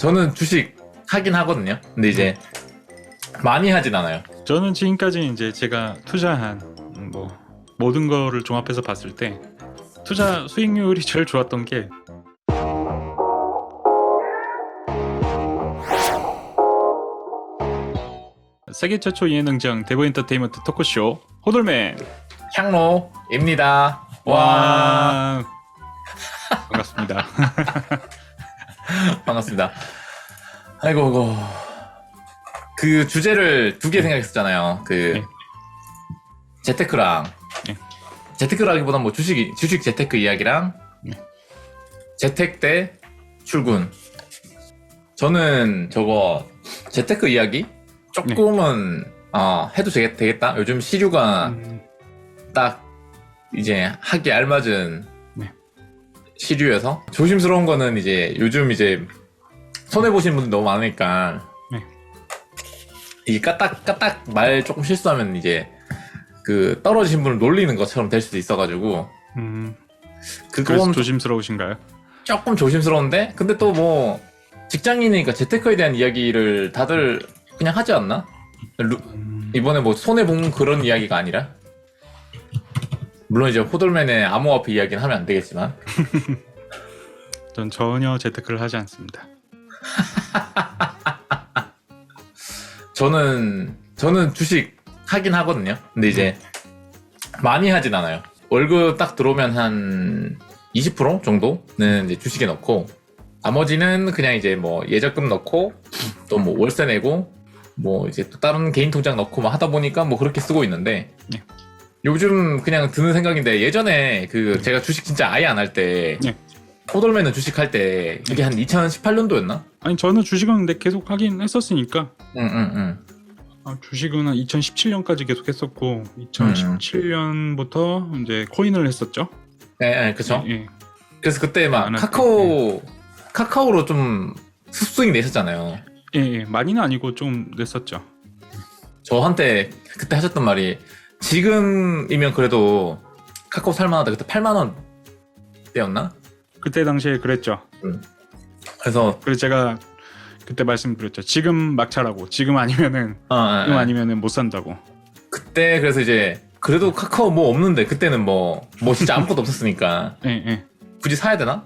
저는 주식 하긴 하거든요. 근데 이제 많이 하진 않아요. 저는 지금까지 이제 제가 투자한 음, 뭐 모든 거를 종합해서 봤을 때 투자 수익률이 제일 좋았던 게 세계 최초 예능장 대보 엔터테인먼트 토크쇼 호돌맨 향로입니다. 와 와 반갑습니다. 반갑습니다. 아이고 아이고 그 주제를 두 개 생각했었잖아요. 그 네. 재테크랑 네. 재테크라기보단 뭐 주식 주식 재테크 이야기랑 네. 재택 때 출근. 저는 저거 재테크 이야기 조금은 어, 해도 되겠, 되겠다. 요즘 시류가 음, 딱 이제 하기 알맞은 네. 시류여서 조심스러운 거는 이제 요즘 이제 손해 보시는 분들 너무 많으니까 네. 이 까딱 까딱 말 조금 실수하면 이제 그 떨어지신 분을 놀리는 것처럼 될 수도 있어가지고 음, 그래서 조심스러우신가요? 조금 조심스러운데 근데 또 뭐 직장인이니까 재테크에 대한 이야기를 다들 그냥 하지 않나? 루- 음, 이번에 뭐 손해 본 그런 이야기가 아니라 물론 이제 호돌맨의 암호화폐 이야기는 하면 안 되겠지만 전 전혀 재테크를 하지 않습니다. 저는 저는 주식 하긴 하거든요. 근데 이제 많이 하진 않아요. 월급 딱 들어오면 한 20% 정도는 이제 주식에 넣고 나머지는 그냥 이제 뭐 예적금 넣고 또 뭐 월세 내고 뭐 이제 또 다른 개인 통장 넣고 막 하다 보니까 뭐 그렇게 쓰고 있는데 네. 요즘 그냥 드는 생각인데 예전에 그 제가 주식 진짜 아예 안 할 때 네. 호돌맨은 주식 할 때 이게 한 2018년도였나? 아니 저는 주식은 근데 계속 하긴 했었으니까 응응응. 아, 주식은 한 2017년까지 계속 했었고 음. 2017년부터 이제 코인을 했었죠. 네, 네, 그쵸. 예, 예. 그래서 그때 막 안할 카카오 카카오로 좀 수익 내셨잖아요. 예, 예. 많이는 아니고 좀 냈었죠. 저한테 그때 하셨던 말이 지금이면 그래도 카카오 살만하다. 그때 8만 원 때였나? 그때 당시에 그랬죠. 그래서 그래서 제가 그때 말씀드렸죠. 지금 막차라고. 지금 아니면은 아, 지금 아, 아. 아니면은 못 산다고. 그때 그래서 이제 그래도 카카오 뭐 없는데 그때는 뭐 뭐 진짜 아무것도 없었으니까 예, 예. 굳이 사야 되나?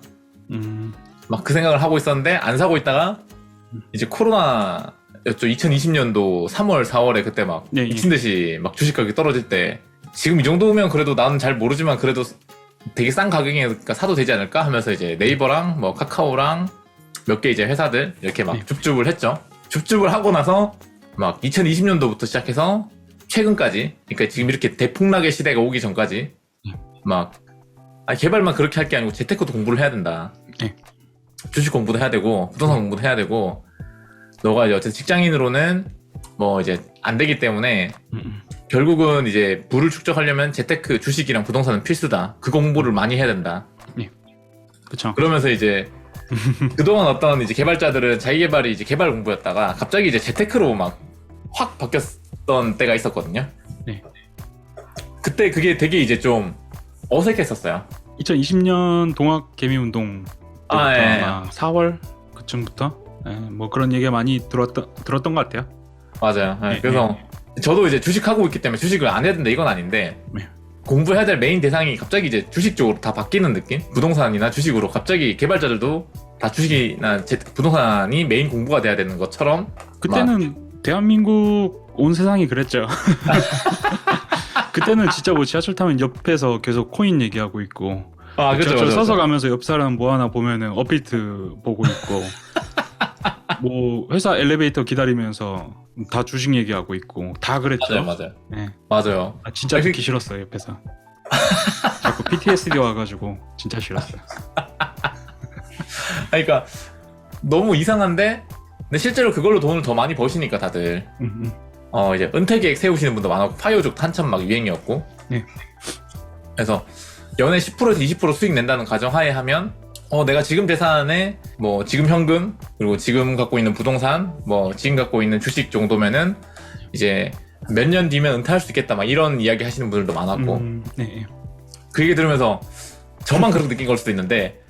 음, 막 그 생각을 하고 있었는데 안 사고 있다가 이제 코로나 였죠. 2020년도 3월, 4월에 그때 막 예, 예. 미친 듯이 막 주식 가격이 떨어질 때 지금 이 정도면 그래도 나는 잘 모르지만 그래도 되게 싼 가격이니까 사도 되지 않을까 하면서 이제 네이버랑 뭐 카카오랑 몇 개 이제 회사들 이렇게 막 네. 줍줍을 했죠. 줍줍을 하고 나서 막 2020년도부터 시작해서 최근까지 그러니까 지금 이렇게 대폭락의 시대가 오기 전까지 네. 막 아, 개발만 그렇게 할 게 아니고 재테크도 공부를 해야 된다. 네. 주식 공부도 해야 되고 부동산 공부도 해야 되고 너가 이제 어쨌든 직장인으로는 뭐 이제 안 되기 때문에 음. 결국은 이제 부를 축적하려면 재테크 주식이랑 부동산은 필수다. 그 공부를 많이 해야 된다. 그쵸. 그러면서 이제 그동안 어떤 이제 개발자들은 자기 개발이 이제 개발 공부였다가 갑자기 이제 재테크로 막 확 바뀌었던 때가 있었거든요. 네. 그때 그게 되게 이제 좀 어색했었어요. 2020년 동학 개미 운동 아, 예, 예. 아마 4월 그쯤부터 예, 뭐 그런 얘기가 많이 들었던 들었던 것 같아요. 맞아요. 네, 예, 그래서 저도 이제 주식하고 있기 때문에 주식을 안 해야 된다 이건 아닌데 네. 공부해야 될 메인 대상이 갑자기 이제 주식 쪽으로 다 바뀌는 느낌? 부동산이나 주식으로 갑자기 개발자들도 다 주식이나 제- 부동산이 메인 공부가 돼야 되는 것처럼 그때는 대한민국 온 세상이 그랬죠. 그때는 진짜 뭐 지하철 타면 옆에서 계속 코인 얘기하고 있고 아 지하철 서서 가면서 옆 사람 뭐 하나 보면은 업데이트 보고 있고 뭐 회사 엘리베이터 기다리면서 다 주식 얘기하고 있고 다 그랬죠. 맞아요 맞아요 네. 맞아요 아, 진짜 듣기 싫었어요 옆에서. 자꾸 PTSD 와가지고 진짜 싫었어요. 그러니까 너무 이상한데 근데 실제로 그걸로 돈을 더 많이 버시니까 다들. 어 이제 은퇴 계획 세우시는 분도 많았고 파이어족 한참 막 유행이었고 네. 그래서 연에 10%에서 20% 수익 낸다는 가정하에 하면 어 내가 지금 재산에 뭐 지금 현금 그리고 지금 갖고 있는 부동산 뭐 지금 갖고 있는 주식 정도면은 이제 몇 년 뒤면 은퇴할 수 있겠다 막 이런 이야기 하시는 분들도 많았고 음, 네. 그 얘기 들으면서 저만 그렇게 느낀 걸 수도 있는데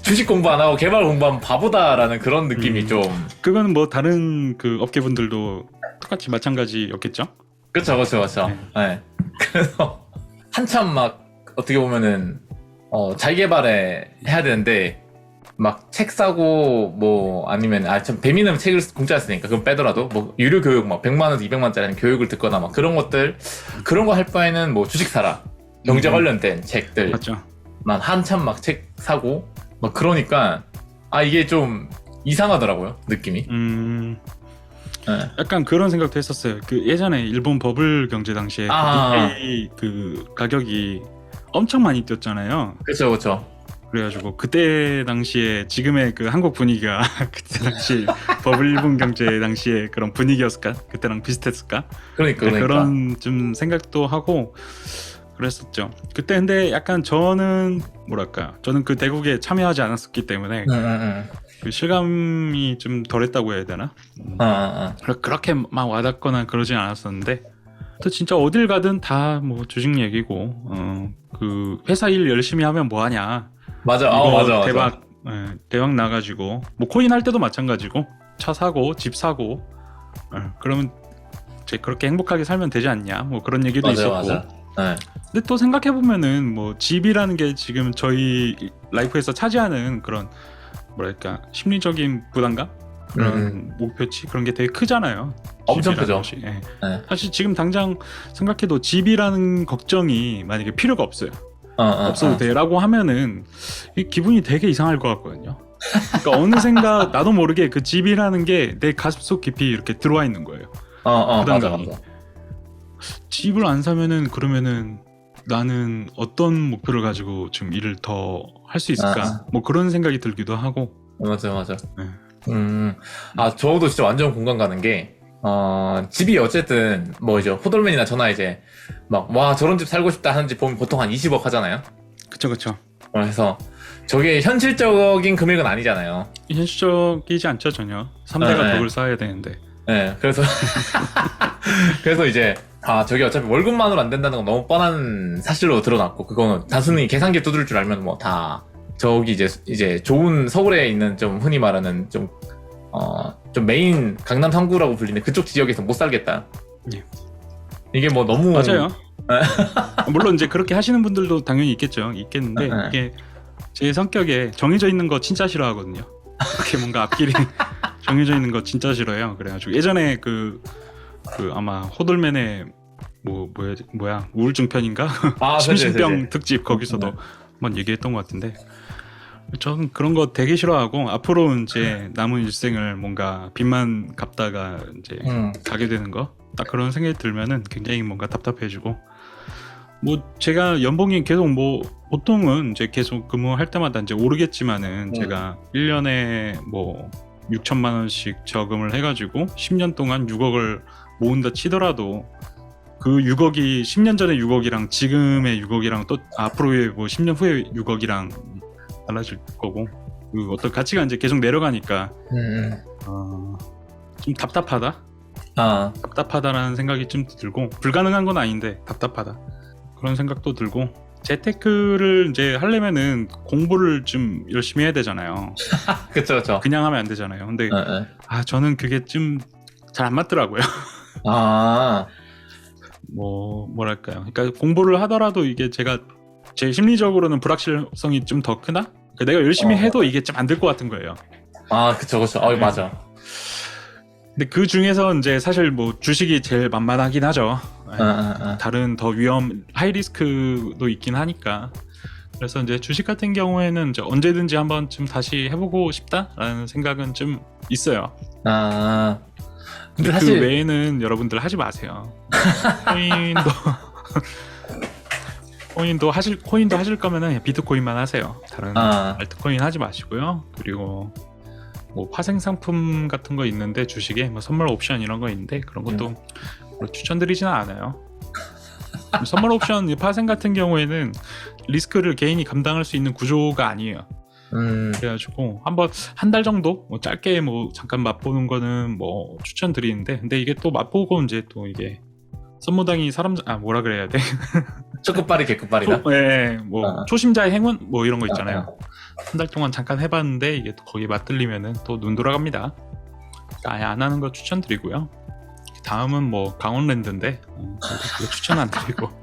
주식 공부 안 하고 개발 공부하면 바보다라는 그런 느낌이 음. 좀 그거는 뭐 다른 그 업계 분들도 똑같이 마찬가지였겠죠? 그렇죠, 그렇죠, 그렇죠. 네. 네. 그래서 한참 막 어떻게 보면은 어, 자기 개발에 해야 되는데 막 책 사고 뭐 아니면 아참 배미는 책을 공짜로 쓰니까 그건 빼더라도 뭐 유료 교육 막 100만 원, 200만 원짜리 교육을 듣거나 막 그런 것들 그런 거 할 바에는 뭐 주식 사라. 경제 음. 관련된 책들 맞죠? 만 한참 막 책 사고 막 그러니까 아 이게 좀 이상하더라고요 느낌이. 음, 네. 약간 그런 생각도 했었어요. 그 예전에 일본 버블 경제 당시에 아. 그 가격이 엄청 많이 뛰었잖아요. 그렇죠, 그렇죠. 그래가지고 그때 당시에 지금의 그 한국 분위기가 그때 당시 버블 일본 경제 당시에 그런 분위기였을까? 그때랑 비슷했을까? 그러니까 네, 그러니까. 그런 좀 생각도 하고 그랬었죠. 그때 근데 약간 저는 뭐랄까 저는 그 대국에 참여하지 않았었기 때문에 응, 응, 응. 그 실감이 좀 덜했다고 해야 되나? 음, 어, 어, 어. 그렇- 그렇게 막 와닿거나 그러진 않았었는데 또 진짜 어딜 가든 다 뭐 주식 얘기고 어, 그 회사 일 열심히 하면 뭐 하냐. 맞아, 어, 맞아, 맞아. 대박. 예, 대박 나가지고. 뭐 코인 할 때도 마찬가지고. 차 사고 집 사고. 어, 그러면 이제 그렇게 행복하게 살면 되지 않냐. 뭐 그런 얘기도 맞아요, 있었고. 맞아. 네. 근데 또 생각해 보면은 뭐 집이라는 게 지금 저희 라이프에서 차지하는 그런 뭐랄까 심리적인 부담감 그런 음. 목표치 그런 게 되게 크잖아요. 엄청 크죠. 것이. 예. 네. 사실 지금 당장 생각해도 집이라는 걱정이 만약에 필요가 없어요. 어, 어, 없어도 어. 돼라고 하면은 이 기분이 되게 이상할 것 같거든요. 그러니까 어느샌가 나도 모르게 그 집이라는 게 내 가슴속 깊이 이렇게 들어와 있는 거예요. 어, 어, 맞아. 맞아. 집을 안 사면은 그러면은 나는 어떤 목표를 가지고 지금 일을 더 할 수 있을까? 아. 뭐 그런 생각이 들기도 하고. 맞아, 맞아. 네. 음, 아, 저도 진짜 완전 공감 가는 게, 어, 집이 어쨌든, 뭐 이제, 호돌맨이나 저나 이제, 막, 와, 저런 집 살고 싶다 하는 집 보면 보통 한 20억 하잖아요? 그쵸 그쵸. 그래서, 저게 현실적인 금액은 아니잖아요. 현실적이지 않죠 전혀. 3대가 네. 덕을 쌓아야 되는데. 네, 그래서, 그래서 이제, 아, 저게 어차피 월급만으로 안 된다는 건 너무 뻔한 사실로 드러났고, 그거는 단순히 계산기 두들 줄 알면 뭐 다, 저기 이제, 이제 좋은 서울에 있는 좀 흔히 말하는 좀, 어, 좀 메인 강남 3구라고 불리는 그쪽 지역에서 못 살겠다. 예. 이게 뭐 너무. 맞아요. 물론 이제 그렇게 하시는 분들도 당연히 있겠죠. 있겠는데 네. 이게 제 성격에 정해져 있는 거 진짜 싫어하거든요. 그렇게 뭔가 앞길이 정해져 있는 거 진짜 싫어해요. 그래가지고 예전에 그, 그 아마 호돌맨의 뭐 뭐야 뭐야 우울증 편인가 아, 심신병 네네네. 특집 거기서도 네. 한번 얘기했던 것 같은데 저는 그런 거 되게 싫어하고 앞으로 이제 남은 일생을 뭔가 빚만 갚다가 이제 음, 가게 되는 거? 딱 그런 생각이 들면은 굉장히 뭔가 답답해지고. 뭐 제가 연봉이 계속 뭐 보통은 이제 계속 근무할 때마다 이제 오르겠지만은 음. 제가 1년에 뭐 6천만 원씩 저금을 해가지고 10년 동안 6억을 모은다 치더라도 그 6억이 10년 전에 6억이랑 지금의 6억이랑 또 앞으로의 뭐 10년 후에 6억이랑 달라질 거고. 그 어떤 가치가 이제 계속 내려가니까 음, 음. 어, 좀 답답하다? 아, 답답하다라는 생각이 좀 들고 불가능한 건 아닌데 답답하다. 그런 생각도 들고 재테크를 이제 하려면은 공부를 좀 열심히 해야 되잖아요. 그쵸, 그쵸. 그냥 하면 안 되잖아요. 근데 예, 예. 아 저는 그게 좀 잘 안 맞더라고요. 아, 뭐 뭐랄까요. 그러니까 공부를 하더라도 이게 제가 제 심리적으로는 불확실성이 좀 더 크나 내가 열심히 어. 해도 이게 좀 안 될 것 같은 거예요 아, 그쵸, 그쵸. 어, 네. 맞아. 근데 그 중에서 이제 사실 뭐 주식이 제일 만만하긴 하죠 어, 어, 어. 다른 더 위험 하이 리스크도 있긴 하니까 그래서 이제 주식 같은 경우에는 이제 언제든지 한번 좀 다시 해보고 싶다라는 생각은 좀 있어요. 아, 근데 근데 사실, 그 외에는 여러분들 하지 마세요. 코인도 코인도 하실 코인도 하실 거면은 비트코인만 하세요. 다른 아, 알트코인 하지 마시고요. 그리고 뭐 파생 상품 같은 거 있는데 주식에 뭐 선물 옵션 이런 거 있는데 그런 것도 음. 추천드리지는 않아요. 선물 옵션 파생 같은 경우에는 리스크를 개인이 감당할 수 있는 구조가 아니에요. 음, 그래가지고 한번 한 달 정도 뭐 짧게 뭐 잠깐 맛보는 거는 뭐 추천드리는데 근데 이게 또 맛보고 이제 또 이게 선무당이 사람 아 뭐라 그래야 돼? 초급발이 개급발이다. 초, 예, 뭐 어. 초심자의 행운 뭐 이런 거 있잖아요. 한달 동안 잠깐 해봤는데 이게 또 거기 맞들리면은 또 눈 돌아갑니다. 아예 안 하는 거 추천드리고요. 다음은 뭐 강원랜드인데 어, 추천 안 드리고.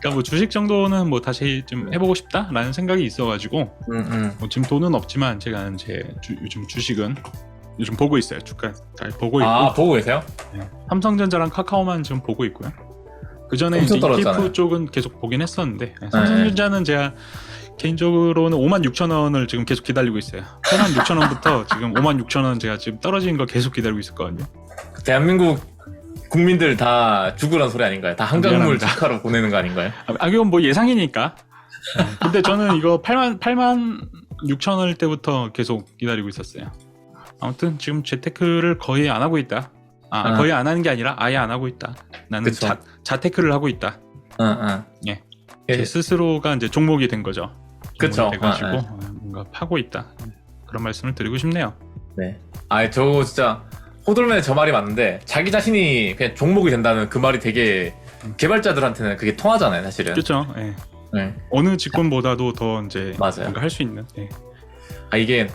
그러니까 뭐 주식 정도는 뭐 다시 좀 해보고 싶다라는 생각이 있어가지고 음, 음. 뭐 지금 돈은 없지만 제가 이제 주- 요즘 주식은 요즘 보고 있어요. 주가 잘 보고 있고 아 보고 계세요? 삼성전자랑 카카오만 지금 보고 있고요. 그 전에 이제. ETF 쪽은 계속 보긴 했었는데 네, 삼성전자는 제가 개인적으로는 5만 6천 원을 지금 계속 기다리고 있어요. 8만 6천 원부터 지금 5만 6천 원 제가 지금 떨어진 거 계속 기다리고 있었거든요. 대한민국 국민들 다 죽으란 소리 아닌가요? 다 한강물. 축하로 보내는 거 아닌가요? 아, 아, 이건 뭐 예상이니까. 네, 근데 저는 이거 8만 8만 6천 원일 때부터 계속 기다리고 있었어요. 아무튼 지금 재테크를 거의 안 하고 있다. 아, 아. 거의 안 하는 게 아니라 아예 안 하고 있다. 나는 그쵸. 자, 자테크를 하고 있다. 응, 응. 예. 예. 제 스스로가 이제 종목이 된 거죠. 그쵸. 종목이 돼가지고 아, 어, 뭔가 파고 있다. 그런 말씀을 드리고 싶네요. 네. 아, 저 진짜 호들맨의 저 말이 맞는데 자기 자신이 그냥 종목이 된다는 그 말이 되게 개발자들한테는 그게 통하잖아요, 사실은. 그렇죠. 예. 네. 어느 직군보다도 더 이제 맞아요. 뭔가 할 수 있는. 예. 아 이게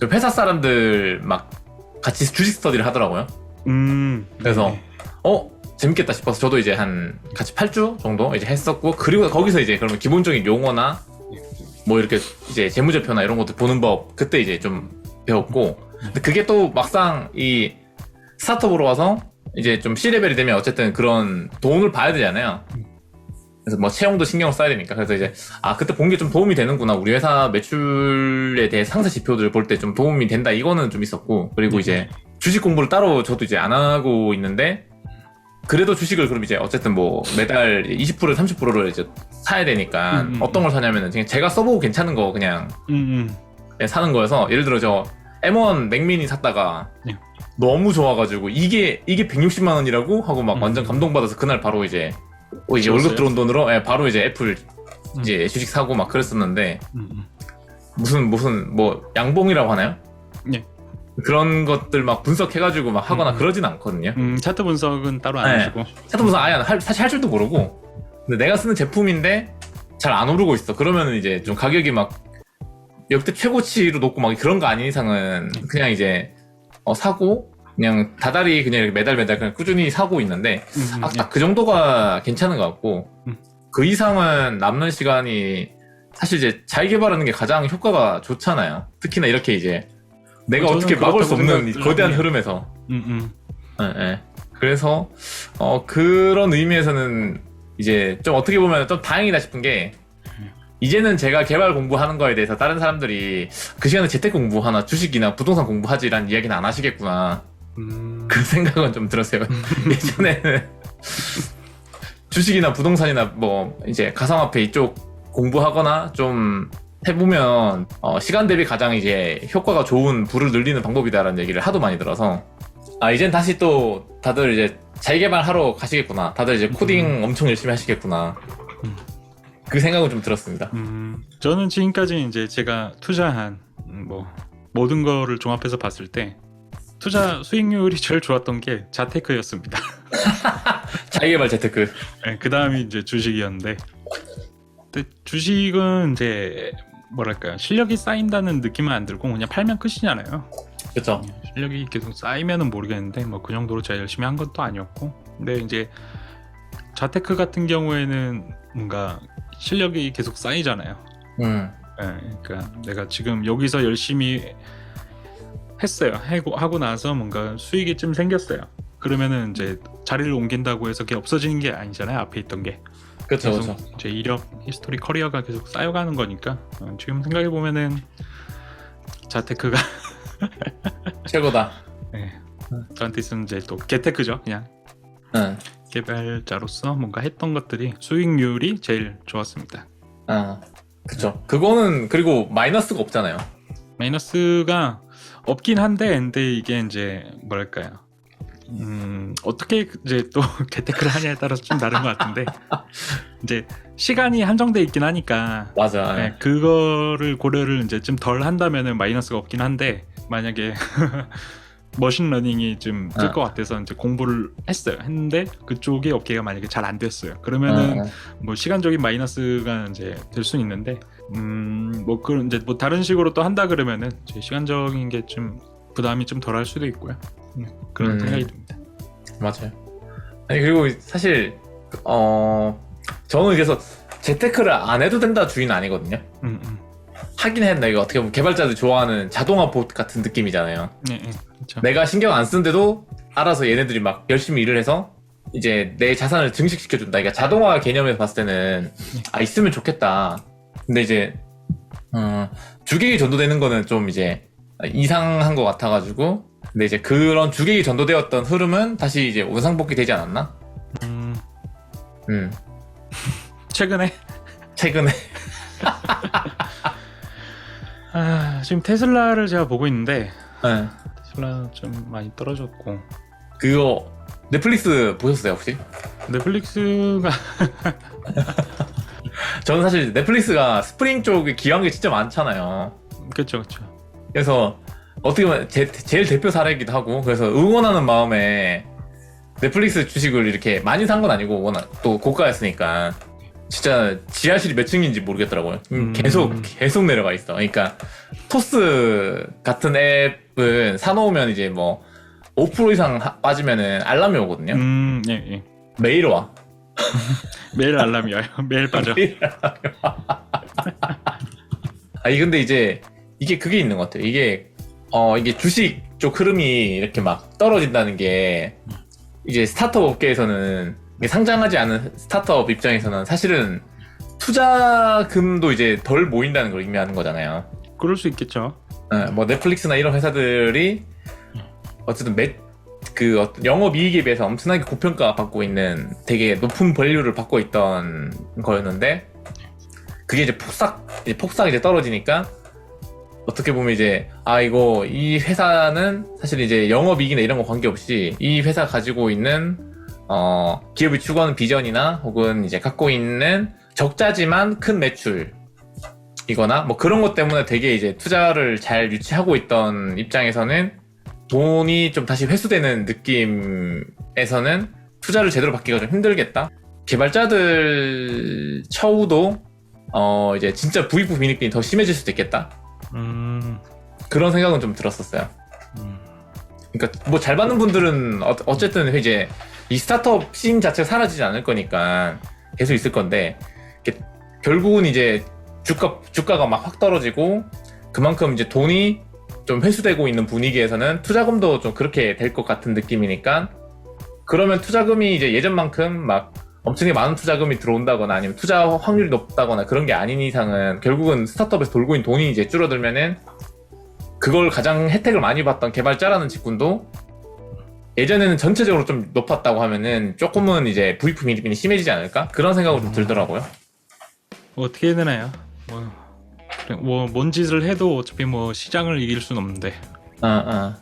저 회사 사람들 막 같이 주식 스터디를 하더라고요. 음. 그래서 네. 어 재밌겠다 싶어서 저도 이제 한 같이 8주 정도 이제 했었고 그리고 거기서 이제 그러면 기본적인 용어나 뭐 이렇게 이제 재무제표나 이런 것들 보는 법 그때 이제 좀 배웠고 근데 그게 또 막상 이 스타트업으로 와서 이제 좀 C레벨이 되면 어쨌든 그런 돈을 봐야 되잖아요. 그래서 뭐 채용도 신경을 써야 되니까. 그래서 이제 아 그때 본 게 좀 도움이 되는구나. 우리 회사 매출에 대해 상세 지표들을 볼 때 좀 도움이 된다. 이거는 좀 있었고. 그리고 이제 주식 공부를 따로 저도 이제 안 하고 있는데 그래도 주식을 그럼 이제 어쨌든 뭐 매달 20% 30%를 이제 사야 되니까 음, 음, 어떤 걸 사냐면은 그냥 제가 써보고 괜찮은 거 그냥 음, 음. 그냥 사는 거여서 예를 들어 저 M1 맥미니 샀다가 네. 너무 좋아가지고 이게 이게 160만 원이라고? 하고 막 음. 완전 감동받아서 그날 바로 이제 어, 이제? 월급 들어온 돈으로 예, 바로 이제 애플 음. 이제 주식 사고 막 그랬었는데 음, 음. 무슨 무슨 뭐 양봉이라고 하나요? 네. 그런 것들 막 분석해가지고 막 하거나 음. 그러진 않거든요. 음, 차트 분석은 따로 안 네. 하시고. 차트 무슨 아예 안- 할- 사실 할 줄도 모르고 근데 내가 쓰는 제품인데 잘 안 오르고 있어 그러면은 이제 좀 가격이 막 역대 최고치로 높고 막 그런 거 아닌 이상은 그냥 이제 어, 사고 그냥 다달이 그냥 이렇게 매달 매달 그냥 꾸준히 사고 있는데 음, 아, 음, 딱그 정도가 괜찮은 것 같고 음. 그 이상은 남는 시간이 사실 이제 잘 개발하는 게 가장 효과가 좋잖아요 특히나 이렇게 이제 내가 어, 어떻게 막을 수 없는 거대한 네. 흐름에서 음, 음. 예, 예. 그래서 어 그런 의미에서는 이제 좀 어떻게 보면 좀 다행이다 싶은 게 이제는 제가 개발 공부하는 거에 대해서 다른 사람들이 그 시간에 재테크 공부하나 주식이나 부동산 공부하지란 이야기는 안 하시겠구나 음. 그 생각은 좀 들었어요. 예전에는 주식이나 부동산이나 뭐 이제 가상화폐 이쪽 공부하거나 좀 해보면 어, 시간 대비 가장 이제 효과가 좋은 부를 늘리는 방법이다라는 얘기를 하도 많이 들어서. 아 이젠 다시 또 다들 이제 자기개발 하러 가시겠구나. 다들 이제 코딩 엄청 열심히 하시겠구나. 음. 그 생각은 좀 들었습니다. 음, 저는 지금까지 이제 제가 투자한 음, 뭐 모든 거를 종합해서 봤을 때 투자 수익률이 제일 좋았던 게 자테크였습니다. 자기개발 재테크 그 다음이 이제 주식이었는데, 근데 주식은 이제 뭐랄까요 실력이 쌓인다는 느낌은 안 들고 그냥 팔면 끝이잖아요. 그쵸 실력이 계속 쌓이면은 모르겠는데 뭐 그 정도로 제가 열심히 한 것도 아니었고, 근데 이제 자테크 같은 경우에는 뭔가 실력이 계속 쌓이잖아요. 음 예, 그러니까 내가 지금 여기서 열심히 했어요. 하고, 하고 나서 뭔가 수익이 좀 생겼어요. 그러면은 이제 자리를 옮긴다고 해서 그게 없어지는 게 아니잖아요. 앞에 있던 게. 그쵸 계속 그쵸 제 이력, 히스토리, 커리어가 계속 쌓여가는 거니까 어, 지금 생각해 보면은 자테크가 최고다 예, 저한테 있으면 이제 또 개테크죠. 그냥 응. 개발자로서 뭔가 했던 것들이 수익률이 제일 좋았습니다. 아 그쵸 그거는 그리고 마이너스가 없잖아요 마이너스가 없긴 한데 근데 이게 이제 뭐랄까요. 음 어떻게 이제 또 개테크를 하냐에 따라서 좀 다른 것 같은데. 이제 시간이 한정돼 있긴 하니까. 맞아. 네, 그거를 고려를 이제 좀 덜 한다면은 마이너스가 없긴 한데 만약에 머신러닝이 좀뜰 어. 것 같아서 이제 공부를 했어요. 했는데 그쪽에 업계가 만약에 잘 안 됐어요. 그러면은 어, 어. 뭐 시간적인 마이너스가 이제 될 수는 있는데 음뭐 그런 이제 뭐 다른 식으로 또 한다 그러면은 이제 시간적인 게 좀 부담이 좀 덜할 수도 있고요. 음, 그런 음. 생각이 듭니다. 맞아요. 아니 그리고 사실 어 저는 그래서 재테크를 안 해도 된다 주의는 아니거든요. 음, 음. 하긴 했나 이거 어떻게 보면 개발자들 좋아하는 자동화 봇 같은 느낌이잖아요. 네, 네, 그렇죠. 내가 신경 안 쓰는데도 알아서 얘네들이 막 열심히 일을 해서 이제 내 자산을 증식시켜준다. 그러니까 자동화 개념에서 봤을 때는 아 있으면 좋겠다. 근데 이제 어, 주객이 전도되는 거는 좀 이제 이상한 것 같아가지고 근데 이제 그런 주객이 전도되었던 흐름은 다시 이제 원상복귀 되지 않았나? 음, 음 최근에 최근에 아, 지금 테슬라를 제가 보고 있는데 네. 테슬라 좀 많이 떨어졌고 그거 넷플릭스 보셨어요 혹시? 넷플릭스가 저는 사실 넷플릭스가 스프링 쪽에 기여한 게 진짜 많잖아요. 그렇죠, 그렇죠. 그래서 어떻게 보면 제, 제일 대표 사례이기도 하고 그래서 응원하는 마음에 넷플릭스 주식을 이렇게 많이 산 건 아니고 워낙 또 고가였으니까 진짜 지하실이 몇 층인지 모르겠더라고요. 음, 음. 계속 계속 내려가 있어. 그러니까 토스 같은 앱은 사놓으면 이제 뭐 5% 이상 하- 빠지면은 알람이 오거든요. 음, 예, 예. 매일 와. 매일 알람이 와요. 매일 빠져. 아니 근데 이제 이게 그게 있는 것 같아요. 이게 어 이게 주식 쪽 흐름이 이렇게 막 떨어진다는 게 이제 스타트업 업계에서는 상장하지 않은 스타트업 입장에서는 사실은 투자금도 이제 덜 모인다는 걸 의미하는 거잖아요. 그럴 수 있겠죠. 어, 뭐 넷플릭스나 이런 회사들이 어쨌든 매, 그 어떤 영업 이익에 비해서 엄청나게 고평가 받고 있는 되게 높은 밸류를 받고 있던 거였는데 그게 이제 폭삭 이제 폭삭 이제 떨어지니까 어떻게 보면 이제 아 이거 이 회사는 사실 이제 영업 이익이나 이런 거 관계없이 이 회사 가지고 있는 어 기업이 추구하는 비전이나 혹은 이제 갖고 있는 적자지만 큰 매출 이거나 뭐 그런 것 때문에 되게 이제 투자를 잘 유치하고 있던 입장에서는 돈이 좀 다시 회수되는 느낌에서는 투자를 제대로 받기가 좀 힘들겠다. 개발자들 처우도 어 이제 진짜 부익부 빈익빈이 더 심해질 수도 있겠다. 음, 그런 생각은 좀 들었었어요. 음. 그러니까 뭐 잘 받는 분들은 어, 어쨌든 이제 이 스타트업 씬 자체가 사라지지 않을 거니까 계속 있을 건데 결국은 이제 주가 주가가 막 확 떨어지고 그만큼 이제 돈이 좀 회수되고 있는 분위기에서는 투자금도 좀 그렇게 될 것 같은 느낌이니까 그러면 투자금이 이제 예전만큼 막 엄청나게 많은 투자금이 들어온다거나 아니면 투자 확률이 높다거나 그런 게 아닌 이상은 결국은 스타트업에서 돌고 있는 돈이 이제 줄어들면은 그걸 가장 혜택을 많이 봤던 개발자라는 직군도 예전에는 전체적으로 좀 높았다고 하면은 조금은 이제 부익부 빈익빈이 심해지지 않을까? 그런 생각이 좀 들더라고요. 어떻게 해야 되나요? 뭐, 그래, 뭐, 뭔 짓을 해도 어차피 뭐 시장을 이길 수는 없는데 어, 어.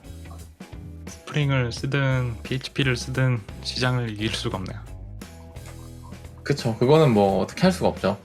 스프링을 쓰든 PHP를 쓰든 시장을 이길 수가 없네요. 그쵸. 그거는 뭐 어떻게 할 수가 없죠.